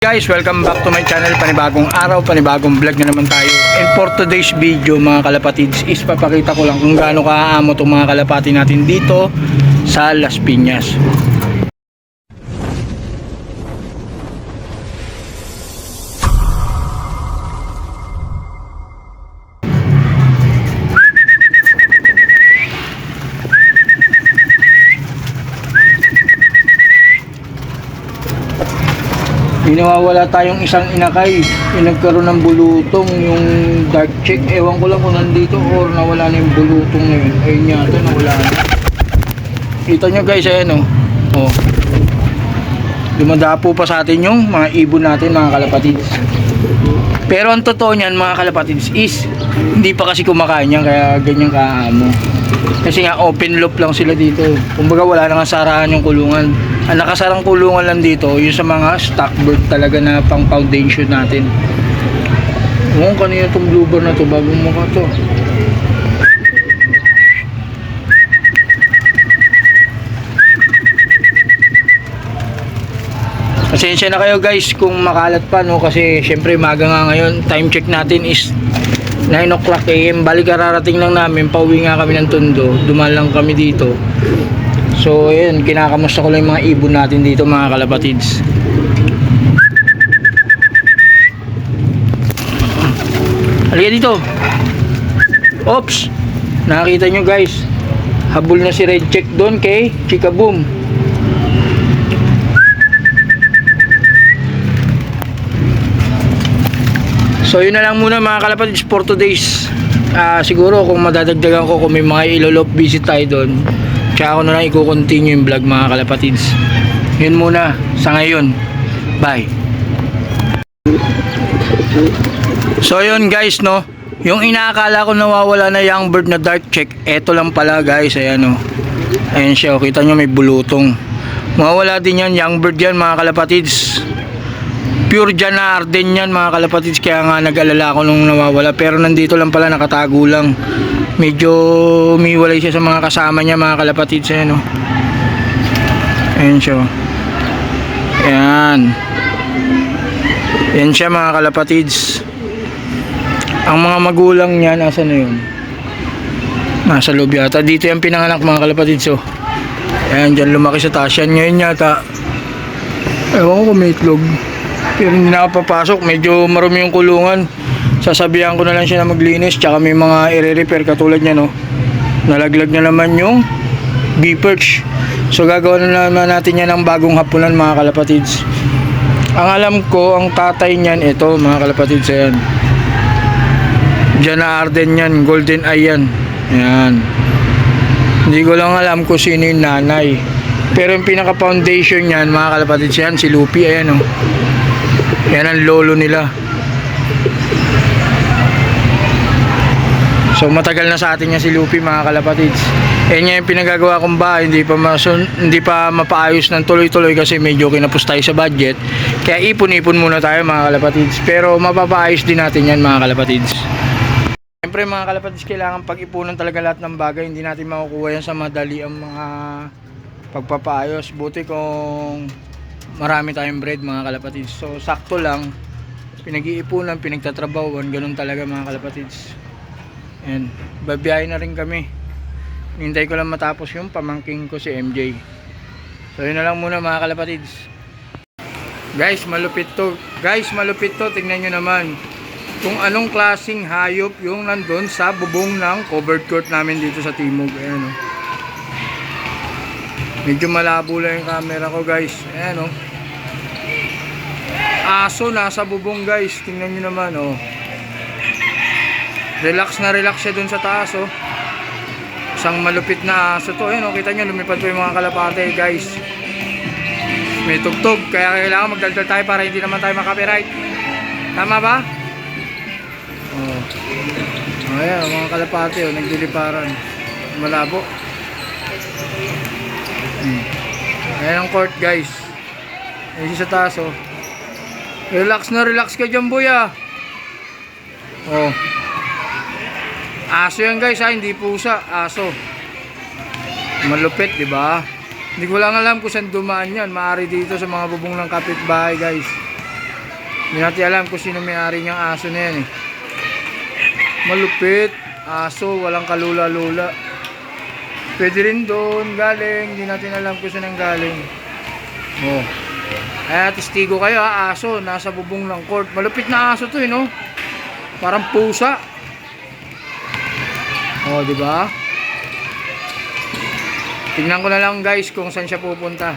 Guys, welcome back to my channel. Panibagong araw, panibagong vlog na naman tayo. And for today's video, mga kalapatids, is papakita ko lang kung gaano kaamo itong mga kalapati natin dito sa Las Piñas. May nawawala tayong isang inakay. Yung nagkaroon ng bulutong, yung dark check. Ewan ko lang kung nandito or nawala na yung bulutong na yun. Ayun yata, nawala na. Kita nyo guys, ayan o. Oh. oh. Dumadapo pa sa atin yung mga ibon natin, mga kalapatids. Pero ang totoo niyan, mga kalapatids, is hindi pa kasi kumakain yan, kaya ganyan kaamo. Kasi nga open loop lang sila dito. Kumbaga wala nang sarahan yung kulungan. Ang nakasarang kulungan lang dito, yung sa mga stock bird talaga na pang foundation natin. Oo, kanina itong bluebird na to, bagong mukha to. Pasensya na kayo guys kung makalat pa no? Kasi syempre maga nga ngayon. Time check natin is 9 o'clock am balik kararating lang namin. Pauwi nga kami ng Tondo. Dumaan lang kami dito so ayun kinakamusta ko lang yung mga ibon natin dito mga kalapatids. Halika dito. Ops! Nakakita nyo guys. Habol na si Red Check doon kay Chika Boom. So yun na lang muna mga kalapatids for today's ah siguro kung madadagdagan ko kung may mga ilolop visit tayo doon tsaka ako na lang i-continue yung vlog mga kalapatids. Yun muna. Sa ngayon. Bye. So yun guys no? Yung inaakala ko nawawala na young bird na dark check eto lang pala guys. Ayan no ayan siya oh, kita nyo may bulutong. Mawawala din yan. Young bird yan mga kalapatids. Pure dyan na Arden yan mga kalapatids. Kaya nga nag-alala ako nung nawawala. Pero nandito lang pala nakatago lang medyo umiwalay siya sa mga kasama niya mga kalapatids ayan o ayan siya oh. ayan. Ayan siya mga kalapatids. Ang mga magulang niya nasa na yun? Nasa loob yata. Dito yung pinanganak mga kalapatids oh. ayan dyan lumaki sa taas. Yan ngayon yata. Ewan ko kung may itlog. Pero hindi na ako papasok medyo marumi yung kulungan sasabihan ko na lang siya na maglinis tsaka may mga i-repair katulad niya no? Nalaglag na naman yung B-perch. So gagawa na naman natin yan ng bagong hapunan mga kalapatids. Ang alam ko ang tatay niyan ito mga kalapatids ayan. Diyan na Arden yan golden eye yan. Ayan. Hindi ko lang alam kung sino yung nanay. Pero yung pinaka foundation niyan mga kalapatids yan si Lupi ayan oh. Yan ang lolo nila. So matagal na sa atin niya si Lupi mga kalapatids. Eh niya yung pinagagawa kong bahay, hindi pa, masun, hindi pa mapaayos ng tuloy-tuloy kasi medyo kinapos tayo sa budget. Kaya ipon-ipon muna tayo mga kalapatids. Pero mapapaayos din natin yan mga kalapatids. Siyempre mga kalapatids, kailangan pag-ipunan talaga lahat ng bagay. Hindi natin makukuha yan sa madali ang mga pagpapaayos. Buti kung marami tayong bread mga kalapatids. So sakto lang, pinag-iipunan, pinagtatrabawan, ganun talaga mga kalapatids. Yan, babiyahe na rin kami. Hintay ko lang matapos yung pamangking ko si MJ. So yun na lang muna mga kalapatids. Guys, malupit to. Guys, malupit to. Tingnan nyo naman. Kung anong klasing hayop yung nandun sa bubong ng covered court namin dito sa Timog. Ayan o. Medyo malabo lang yung camera ko guys. Ayan o. Aso nasa bubong guys. Tingnan nyo naman o. Relax na relax siya dun sa taas o. Isang malupit na aso to. Ayan o. Kita nyo lumipad po yung mga kalapate guys. May tugtog. Kaya kailangan magdaldal tayo para hindi naman tayo makapiright. Tama ba? Oh. Ayan, mga kalapate oh, nagdiliparan. Malabo. Hmm. Ayan ang court guys. Ayan sa taas oh. Relax na relax ka dyan boy ah. Oh. Aso yan guys ha, hindi pusa. Aso. Malupit, di ba? Hindi ko lang alam kung saan dumaan yan. Maari dito sa mga bubong ng kapitbahay guys. Hindi natin alam kung sino may-ari niyang aso na yan eh. Malupit. Aso, walang kalula-lula. Pwede rin doon, galing. Hindi natin alam kung saan ang galing. Oh. Kaya testigo kayo ha, aso, nasa bubong ng court. Malupit na aso to eh, no? Parang pusa. Oh, di ba? Tingnan ko na lang guys kung saan siya pupunta.